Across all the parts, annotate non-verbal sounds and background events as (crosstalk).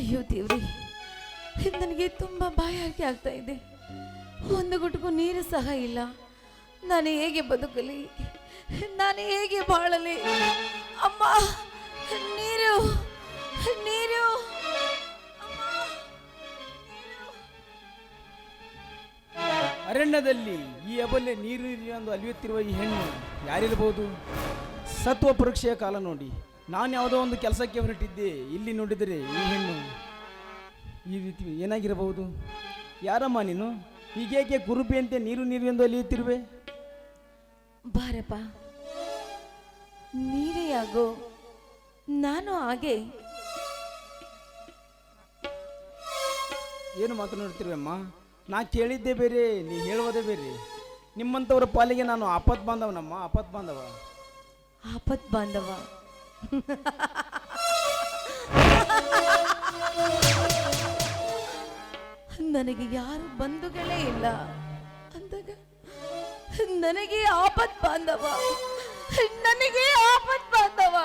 ಅಯ್ಯೋ ದೇವ್ರಿ ನನಗೆ ತುಂಬ ಬಾಯಾರಿಕೆ ಆಗ್ತಾ ಇದೆ. ಒಂದು ಗುಟುಕು ನೀರು ಸಹ ಇಲ್ಲ. ನಾನು ಹೇಗೆ ಬದುಕಲಿ? ನಾನು ಹೇಗೆ ಬಾಳಲಿ? ಅಮ್ಮ, ನೀರು ನೀರು. ಅರಣ್ಯದಲ್ಲಿ ಈ ಅಬಲ್ಯ ನೀರು ಎಂದು ಅಲಿಯುತ್ತಿರುವ ಈ ಹೆಣ್ಣು ಯಾರಿರಬಹುದು ಸತ್ವ ಪರೀಕ್ಷೆಯ ಕಾಲ ನೋಡಿ. ನಾನು ಯಾವುದೋ ಒಂದು ಕೆಲಸಕ್ಕೆ ಹೊರಟಿದ್ದೆ. ಇಲ್ಲಿ ನೋಡಿದರೆ ಈ ಹೆಣ್ಣು. ಈ ರೀತಿ ಏನಾಗಿರಬಹುದು? ಯಾರಮ್ಮ ನೀನು? ಹೀಗೇಕೆ ಕುರುಪಿಯಂತೆ ನೀರು ನೀರು ಎಂದು ಅಲಿಯುತ್ತಿರುವೆ? ಬಾರಪ್ಪ. ನೀರೇ ಆಗೋ ನಾನು ಹಾಗೆ. ಏನು ಮಾತನಾಡ್ತಿರುವೆಮ್ಮ ನಾ ಕೇಳಿದ್ದೆ ಬೇರೆ ನೀ ಹೇಳುವುದೇ ಬೇರೆ. ನಿಮ್ಮಂಥವ್ರ ಪಾಲಿಗೆ ನಾನು ಆಪತ್ ಬಾಂಧವನಮ್ಮ ಆಪತ್ ಬಾಂಧವ. ಆಪತ್ ಬಾಂಧವ. (laughs) ನನಗೆ ಯಾರು ಬಂಧುಗಳೇ ಇಲ್ಲ. ಅಂದಾಗ ನನಗೆ ಆಪತ್ ಬಾಂಧವ. ನನಗೆ ಆಪತ್ ಬಾಂಧವ.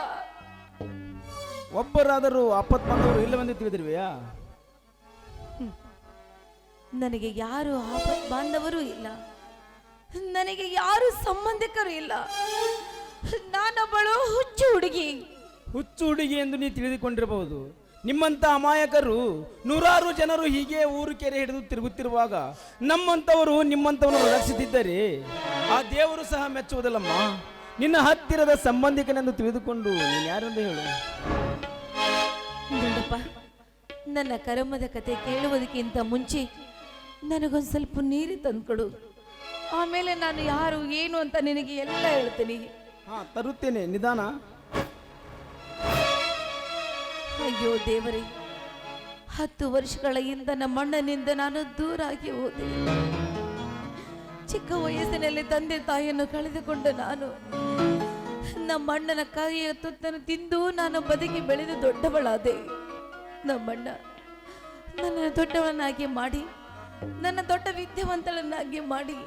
ಒಬ್ಬರಾದರೂ ಆಪತ್ ಬಾಂಧವರು ಇಲ್ಲವೆಂದು ತಿಳಿದಿರುವೆಯಾ? ನನಗೆ ಯಾರು ಆಪತ್ ಬಾಂಧವರು ಇಲ್ಲ. ನನಗೆ ಯಾರು ಸಂಬಂಧಿಕರು ಇಲ್ಲ. ನಾನೊಬ್ಬಳು ಹುಚ್ಚು ಹುಡುಗಿ. ಹುಚ್ಚು ಹುಡುಗಿ ಎಂದು ನೀ ತಿಳಿದುಕೊಂಡಿರಬಹುದು. ನಿಮ್ಮಂಥ ಅಮಾಯಕರು ನೂರಾರು ಜನರು ಹೀಗೆ ಊರು ಕೆರೆ ಹಿಡಿದು ತಿರುಗುತ್ತಿರುವಾಗ ನಮ್ಮಂಥವರು ನಿಮ್ಮಂಥವನ್ನು ರಕ್ಷಿಸಿದ್ದರೆ. ಆ ದೇವರು ಸಹ ಮೆಚ್ಚುವುದಲ್ಲಮ್ಮ. ನಿನ್ನ ಹತ್ತಿರದ ಸಂಬಂಧಿಕನೆಂದು ತಿಳಿದುಕೊಂಡು ನೀನು ಯಾರೆಂದು ಹೇಳು? ನೋಡಪ್ಪ ನನ್ನ ಕರ್ಮದ ಕತೆ ಕೇಳುವುದಕ್ಕಿಂತ ಮುಂಚೆ ನನಗೊಂದು ಸ್ವಲ್ಪ ನೀರು ತಂದ್ಕೊಡು. ಆಮೇಲೆ ನಾನು ಯಾರು ಏನು ಅಂತ ನಿನಗೆ ಎಲ್ಲ ಹೇಳ್ತೀನಿ. ತರುತ್ತೇನೆ, ನಿಧಾನ. ಅಯ್ಯೋ ದೇವರೇ, ಹತ್ತು ವರ್ಷಗಳ ಹಿಂದ ನಮ್ಮ ಅಣ್ಣನಿಂದ ನಾನು ದೂರಾಗಿ ಹೋದೆ. ಚಿಕ್ಕ ವಯಸ್ಸಿನಲ್ಲಿ ತಂದೆ ತಾಯಿಯನ್ನು ಕಳೆದುಕೊಂಡ ನಾನು ನಮ್ಮ ಅಣ್ಣನ ಕೈಯ ತುತ್ತನ್ನು ತಿಂದು ನಾನು ಬದುಕಿ ಬೆಳೆದು ದೊಡ್ಡವಳಾದೆ. ನಮ್ಮಣ್ಣ ನನ್ನ ದೊಡ್ಡವನಾಗಿ ಮಾಡಿ, ನನ್ನ ದೊಡ್ಡ ವಿದ್ಯಾವಂತಳನ್ನಾಗಿ ಮಾಡಿ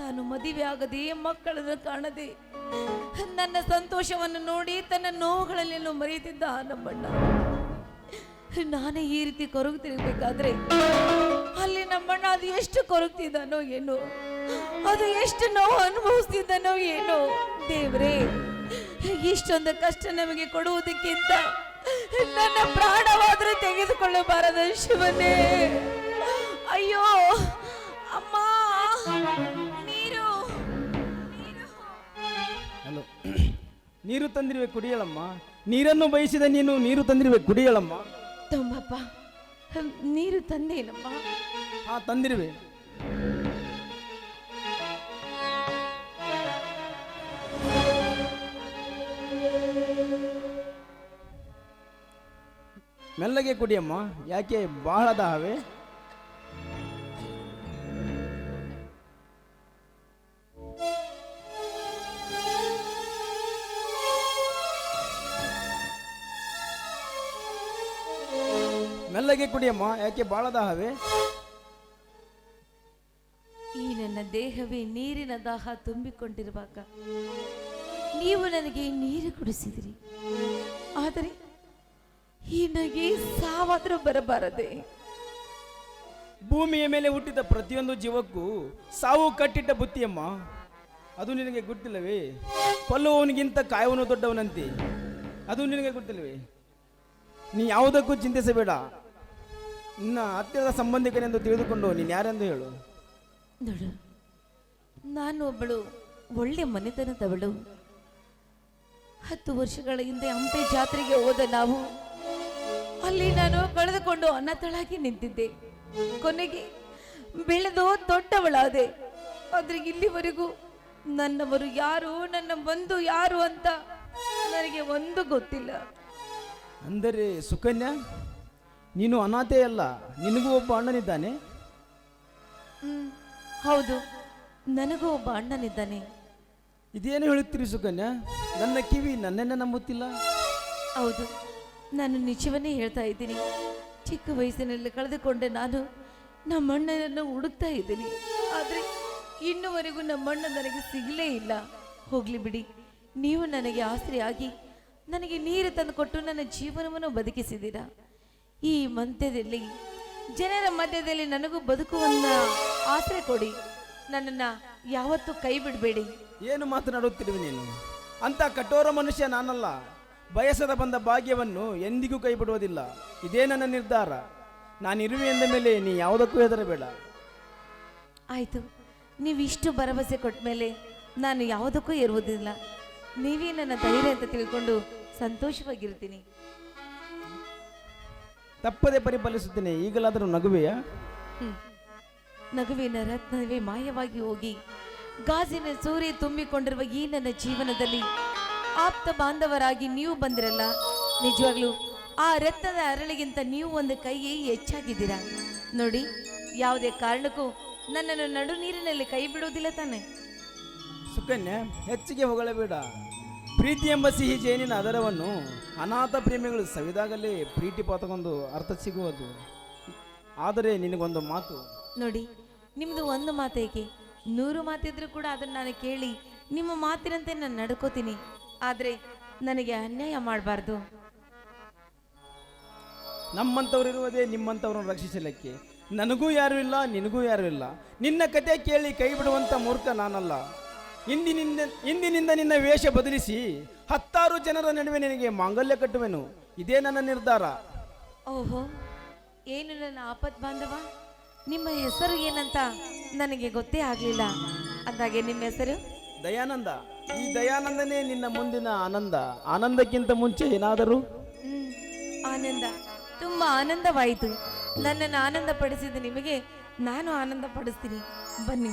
ತಾನು ಮದುವೆ ಆಗದೆ ಮಕ್ಕಳನ್ನು ಕಾಣದೆ ನನ್ನ ಸಂತೋಷವನ್ನು ನೋಡಿ ತನ್ನ ನೋವುಗಳಲ್ಲೆಲ್ಲೋ ಮರೆಯುತ್ತಿದ್ದ ನಮ್ಮಣ್ಣ. ನಾನೇ ಈ ರೀತಿ ಕೊರಗುತ್ತಿರಬೇಕಾದ್ರೆ ಅಲ್ಲಿ ನಮ್ಮಣ್ಣ ಅದು ಎಷ್ಟು ಕೊರಗ್ತಿದ್ದಾನೋ ಏನೋ, ಅದು ಎಷ್ಟು ನೋವು ಅನುಭವಿಸ್ತಿದ್ದಾನೋ ಏನೋ. ದೇವ್ರೇ, ಇಷ್ಟೊಂದು ಕಷ್ಟ ನಮಗೆ ಕೊಡುವುದಕ್ಕಿಂತ ನನ್ನ ಪ್ರಾಣವಾದರೂ ತೆಗೆದುಕೊಳ್ಳಬಾರದ ಶಿವನೇ. ಅಯ್ಯೋ, ಅಮ್ಮ. ನೀರು ತಂದಿರುವೆ ಕುಡಿಯಲಮ್ಮ ನೀರನ್ನು ಬಯಸಿದ ನೀನು ನೀರು ತಂದಿರುವೆ ಕುಡಿಯಲಮ್ಮ ತಮ್ಮಪ್ಪ ನೀರು ತಂದೇನಮ್ಮ? ಹಾ ತಂದಿರುವೆ. ಮೆಲ್ಲಗೆ ಕುಡಿಯಮ್ಮ ಯಾಕೆ ಬಹಳ ದಾಹವೇ ಮೆಲ್ಲಗೆ ಕುಡಿಯಮ್ಮ ಯಾಕೆ ಬಹಳ ದಾಹವೇ? ಈ ನನ್ನ ದೇಹವೇ ನೀರಿನ ದಾಹ ತುಂಬಿಕೊಂಡಿರುವಾಗ ನೀವು ನನಗೆ ನೀರು ಕುಡಿಸಿದಿರಿ. ಆದರೆ ಈ ನನಗೆ ಸಾವಾದರೂ ಬರಬಾರದೆ. ಭೂಮಿಯ ಮೇಲೆ ಹುಟ್ಟಿದ ಪ್ರತಿಯೊಂದು ಜೀವಕ್ಕೂ ಸಾವು ಕಟ್ಟಿಟ್ಟ ಬುತ್ತಿಯಮ್ಮ. ಅದು ನಿನಗೆ ಗೊತ್ತಿಲ್ಲವೇ? ಕೊಲ್ಲುವವನಿಗಿಂತ ಕಾಯುವನು ದೊಡ್ಡವನಂತೆ. ಅದು ನಿನಗೆ ಗೊತ್ತಿಲ್ಲವೇ? ನೀ ಯಾವುದಕ್ಕೂ ಚಿಂತಿಸಬೇಡ. ನಿನ್ನ ಹತ್ತಿರದ ಸಂಬಂಧಿಕನೆಂದು ತಿಳಿದುಕೊಂಡು ನೀನು ಯಾರೆಂದು ಹೇಳು? ನೋಡು ನಾನು ಒಬ್ಬಳು ಒಳ್ಳೆ ಮನೆತನದವಳು. ಹತ್ತು ವರ್ಷಗಳ ಹಿಂದೆ ಹಂಪೆ ಜಾತ್ರೆಗೆ ಹೋದ ನಾವು ಅಲ್ಲಿ ನಾನು ಕಳೆದುಕೊಂಡು ಅನಾಥಳಾಗಿ ನಿಂತಿದ್ದೆ. ಕೊನೆಗೆ ಬೆಳೆದು ದೊಡ್ಡವಳಾದೆ ಆದ್ರೆ ಇಲ್ಲಿವರೆಗೂ ನನ್ನವರು ಯಾರು ನನ್ನ ಬಂಧು ಯಾರು ಅಂತ ನನಗೆ ಒಂದು ಗೊತ್ತಿಲ್ಲ. ಅಂದರೆ ಸುಕನ್ಯಾ? ನೀನು ಅನಾಥೆಯಲ್ಲ ನಿನಗೂ ಒಬ್ಬ ಅಣ್ಣನಿದ್ದಾನೆ? ಹ್ಮ್ ಹೌದು ನನಗೂ ಒಬ್ಬ ಅಣ್ಣನಿದ್ದಾನೆ. ಇದೇನು ಹೇಳುತ್ತೀರಿ ಸುಕನ್ಯಾ? ನನ್ನ ಕಿವಿ ನನ್ನನ್ನ ನಂಬುತ್ತಿಲ್ಲ? ಹೌದು ನಾನು ನಿಜವನ್ನೇ ಹೇಳ್ತಾ ಇದ್ದೀನಿ. ಚಿಕ್ಕ ವಯಸ್ಸಿನಲ್ಲಿ ಕಳೆದುಕೊಂಡೆ ನಾನು ನಮ್ಮಣ್ಣನನ್ನು ಹುಡುಕ್ತಾ ಇದ್ದೀನಿ. ಆದರೆ ಇನ್ನುವರೆಗೂ ನಮ್ಮಣ್ಣ ನನಗೆ ಸಿಗಲೇ ಇಲ್ಲ. ಹೋಗ್ಲಿ ಬಿಡಿ ನೀವು ನನಗೆ ಆಸರೆಯಾಗಿ ನನಗೆ ನೀರು ತಂದುಕೊಟ್ಟು ನನ್ನ ಜೀವನವನ್ನು ಬದುಕಿಸಿದ್ದೀರಾ? ಈ ಮಂತ್ಯದಲ್ಲಿ ಜನರ ಮಧ್ಯದಲ್ಲಿ ನನಗೂ ಬದುಕುವನ್ನ ಆಸರೆ ಕೊಡಿ. ನನ್ನನ್ನ ಯಾವತ್ತೂ ಕೈ ಬಿಡಬೇಡಿ ಏನು ಮಾತನಾಡುತ್ತಿರುವೆ ನೀನು? ಅಂತ ಕಠೋರ ಮನುಷ್ಯ ನಾನಲ್ಲ. ಬಯಸದ ಬಂದ ಭಾಗ್ಯವನ್ನು ಎಂದಿಗೂ ಕೈ ಬಿಡುವುದಿಲ್ಲ ಇದೇ ನನ್ನ ನಿರ್ಧಾರ. ನಾನಿರುವೆ ಎಂದ ಮೇಲೆ ನೀ ಯಾವುದಕ್ಕೂ ಹೆದರಬೇಡ. ಆಯ್ತು. ನೀವಿಷ್ಟು ಭರವಸೆ ಕೊಟ್ಟ ಮೇಲೆ ನಾನು ಯಾವುದಕ್ಕೂ ಇರುವುದಿಲ್ಲ ನೀವೇ ನನ್ನ ಧೈರ್ಯ ಅಂತ ತಿಳ್ಕೊಂಡು ಸಂತೋಷವಾಗಿರ್ತೀನಿ. ತಪ್ಪದೆ ಪರಿಪಾಲಿಸುತ್ತೇನೆ. ಈಗಲಾದರೂ ನಗುವೆಯ. ನಗುವಿನ ರತ್ನವೇ ಮಾಯವಾಗಿ ಹೋಗಿ. ಗಾಜಿನ ಸೂರ್ಯ ತುಂಬಿಕೊಂಡಿರುವ ಈ ನನ್ನ ಜೀವನದಲ್ಲಿ ಆಪ್ತ ಬಾಂಧವರಾಗಿ ನೀವು ಬಂದಿರಲ್ಲ. ನಿಜವಾಗ್ಲೂ ಆ ರತ್ನದ ಅರಳಿಗಿಂತ ನೀವು ಒಂದು ಕೈ ಹೆಚ್ಚಾಗಿದ್ದೀರಾ? ನೋಡಿ ಯಾವುದೇ ಕಾರಣಕ್ಕೂ ನನ್ನನ್ನು ನಡು ನೀರಿನಲ್ಲಿ ಕೈ ಬಿಡುವುದಿಲ್ಲ ತಾನೆ. ಸುಕನ್ಯಾ ಹೆಚ್ಚಿಗೆ ಹೊಗಳಬೇಡ. ಪ್ರೀತಿ ಎಂಬ ಸಿಹಿ ಜೇನಿನ ಅದರವನ್ನು ಅನಾಥ ಪ್ರೇಮಿಗಳು ಸವಿದಾಗಲೇ ಪ್ರೀತಿ ಪಾತಗೊಂದು ಅರ್ಥ ಸಿಗುವುದು. ಆದರೆ ನಿನಗೊಂದು ಮಾತು. ನೋಡಿ ನಿಮ್ದು ಒಂದು ಮಾತೇಕೆ ನೂರು ಮಾತಿದ್ರು ಕೂಡ ಅದನ್ನು ನಾನು ಕೇಳಿ ನಿಮ್ಮ ಮಾತಿನಂತೆ ನಾನು ನಡ್ಕೋತೀನಿ. ಆದರೆ ನನಗೆ ಅನ್ಯಾಯ ಮಾಡಬಾರ್ದು. ನಮ್ಮಂಥವ್ರಿರುವುದೇ ನಿಮ್ಮಂಥವ್ರನ್ನ ರಕ್ಷಿಸಲಿಕ್ಕೆ. ನನಗೂ ಯಾರೂ ಇಲ್ಲ ನಿನಗೂ ಯಾರೂ ಇಲ್ಲ. ನಿನ್ನ ಕತೆ ಕೇಳಿ ಕೈ ಬಿಡುವಂಥ ಮೂರ್ಖ ನಾನಲ್ಲ. ಇಂದಿನಿಂದ ಇಂದಿನಿಂದ ನಿನ್ನ ವೇಷ ಬದಲಿಸಿ ಹತ್ತಾರು ಜನರ ನಡುವೆ ನಿನಗೆ ಮಾಂಗಲ್ಯ ಕಟ್ಟುವೆನು. ಇದೇ ನನ್ನ ನಿರ್ಧಾರ. ಓಹೋ ಏನು ನನ್ನ ಆಪತ್ ಬಾಂಧವ? ನಿಮ್ಮ ಹೆಸರು ಏನಂತ ನನಗೆ ಗೊತ್ತೇ ಆಗಲಿಲ್ಲ. ಅಂದಾಗೆ ನಿಮ್ಮ ಹೆಸರು? ದಯಾನಂದ. ಈ ದಯಾನಂದನೇ ನಿನ್ನ ಮುಂದಿನ ಆನಂದ. ಆನಂದಕ್ಕಿಂತ ಮುಂಚೆ ಏನಾದರೂ? ಹ್ಮ್ ಆನಂದ. ತುಂಬಾ ಆನಂದವಾಯಿತು. ನನ್ನನ್ನು ಆನಂದ ಪಡಿಸಿದ ನಿಮಗೆ ನಾನು ಆನಂದ ಪಡಿಸ್ತೀನಿ ಬನ್ನಿ.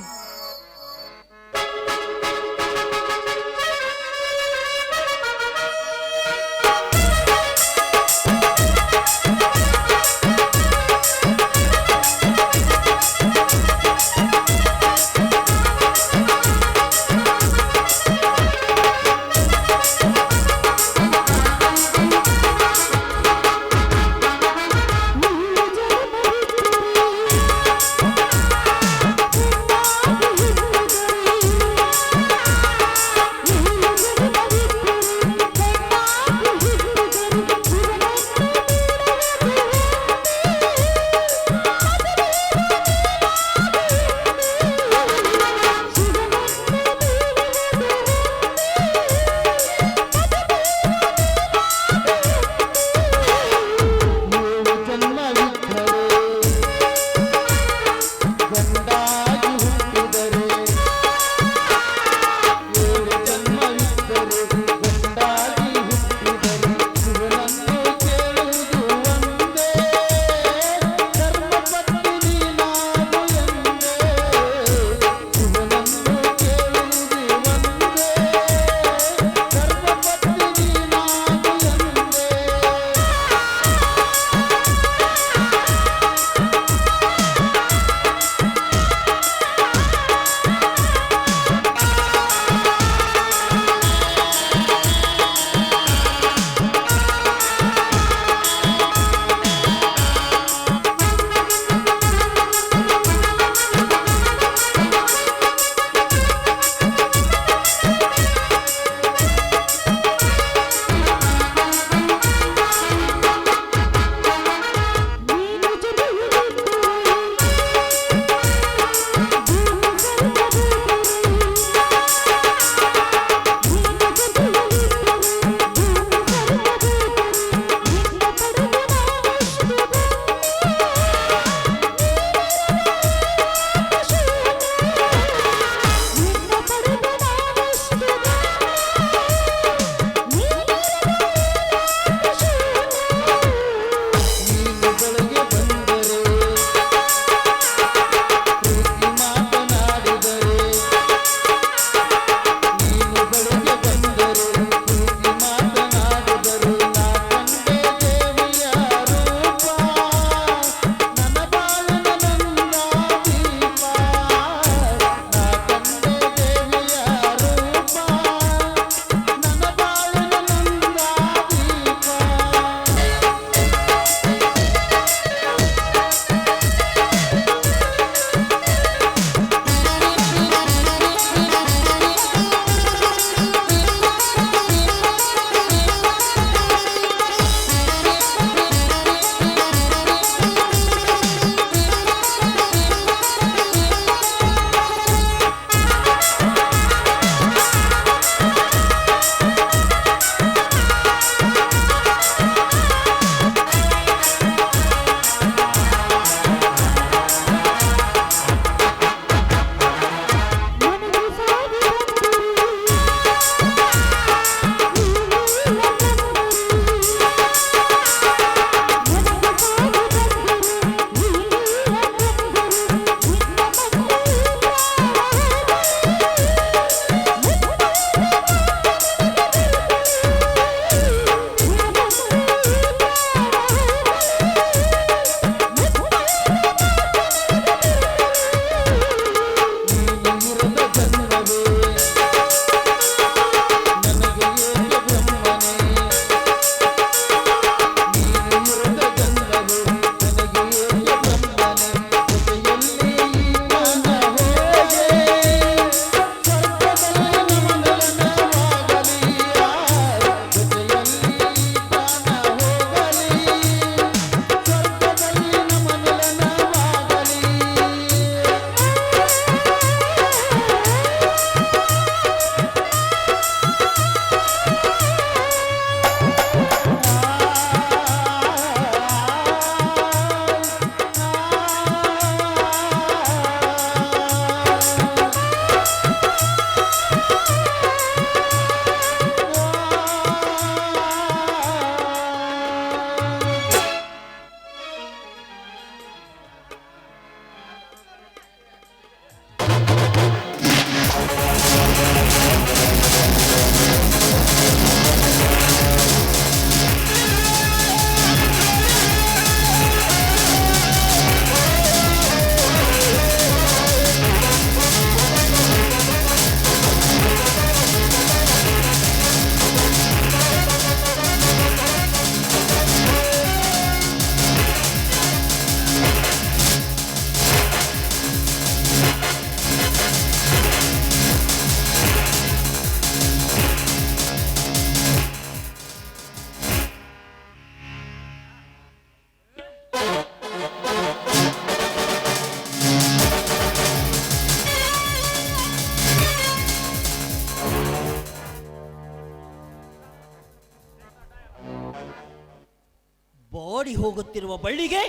ಹೋಗುತ್ತಿರುವ ಬಳ್ಳಿಗೆ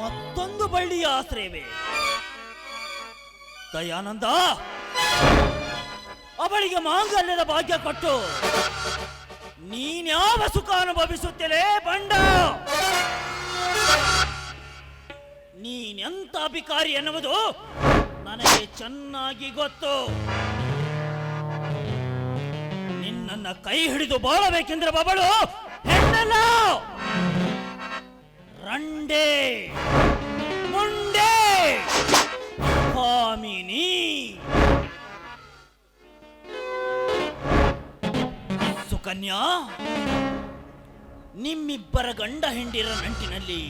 ಮತ್ತೊಂದು ಬಳ್ಳಿಯ ಆಶ್ರಯವೇ? ದಯಾನಂದ, ಅವಳಿಗೆ ಮಾಂಗಲ್ಯದ ಭಾಗ್ಯ ಕೊಟ್ಟು ನೀನ್ಯಾವ ಸುಖ ಅನುಭವಿಸುತ್ತಲೇ ಬಂಡ ನೀನೆಂತ ಅಭಿಕಾರಿ ಎನ್ನುವುದು ನನಗೆ ಚೆನ್ನಾಗಿ ಗೊತ್ತು. ನಿನ್ನನ್ನ ಕೈ ಹಿಡಿದು ಬಾಳಬೇಕೆಂದ್ರೆ ಬಬಳು ಹೆಣ್ಣಲ್ಲ! ರಂಡೆ. ಮುಂಡೆ. ಕಾಮಿನಿ ಸುಕನ್ಯಾ ನಿಮ್ಮಿಬ್ಬರ ಗಂಡ ಹೆಂಡಿರ ನಂಟಿನಲ್ಲಿ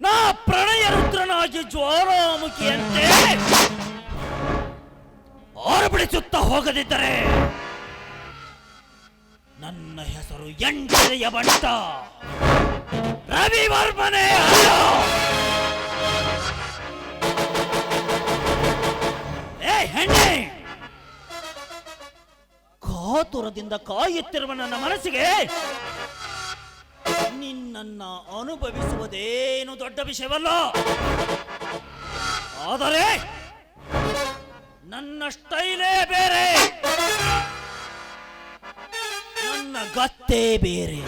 ನಾ ಪ್ರಣಯ ರುದ್ರನಾಗಿ ಜ್ವಾಲಾಮುಖಿಯಂತೆ ಆರಬಿಡಿಸುತ್ತಾ ಹೋಗದಿದ್ದರೆ ನನ್ನ ಹೆಸರು ಎಂಟನೆಯ ಬಂಟ ರವಿವರ್ಮನೇ ಏ ಹೆಣ್ಣೆ, ಕಾತುರದಿಂದ ಕಾಯುತ್ತಿರುವ ನನ್ನ ಮನಸ್ಸಿಗೆ ನಿನ್ನನ್ನ ಅನುಭವಿಸುವುದೇನು ದೊಡ್ಡ ವಿಷಯವಲ್ಲ. ಆದರೆ ನನ್ನ ಸ್ಟೈಲೇ ಬೇರೆ. ನನ್ನ ಗತ್ತೇ ಬೇರೆ.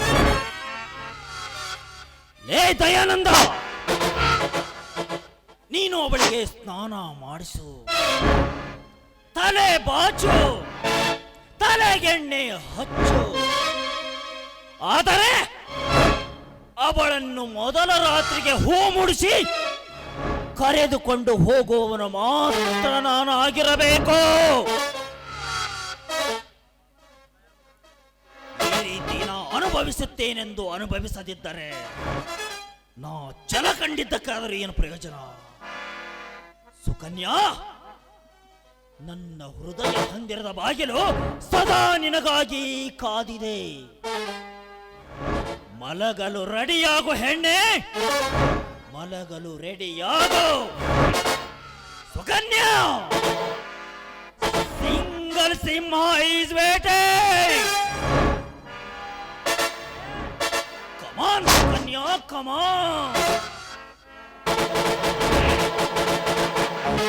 ಲೇ ದಯಾನಂದ! ನೀನು ಅವಳಿಗೆ ಸ್ನಾನ ಮಾಡಿಸು. ತಲೆ ಬಾಚು. ತಲೆಗೆಣ್ಣೆ ಹಚ್ಚು. ಆದರೆ ಅವಳನ್ನು ಮೊದಲ ರಾತ್ರಿಗೆ ಹೂ ಮುಡಿಸಿ ಕರೆದುಕೊಂಡು ಹೋಗುವವನು ಮಾತ್ರ ನಾನು ಆಗಿರಬೇಕು ಅನುಭವಿಸುತ್ತೇನೆಂದು ಅನುಭವಿಸದಿದ್ದರೆ ನಾ ಛಲ ಕಂಡಿದ್ದಕ್ಕಾದರೂ ಏನು ಪ್ರಯೋಜನ? ಸುಕನ್ಯಾ, ನನ್ನ ಹೃದಯ ಹಂದಿರದ ಬಾಗಿಲು ಸದಾ ನಿನಗಾಗಿ ಕಾದಿದೆ. ಮಲಗಲು ರೆಡಿಯಾಗು ಹೆಣ್ಣೆ, ಮಲಗಲು ರೆಡಿಯಾಗು. Sukanya, single Simha is waiting come on Sukanya come on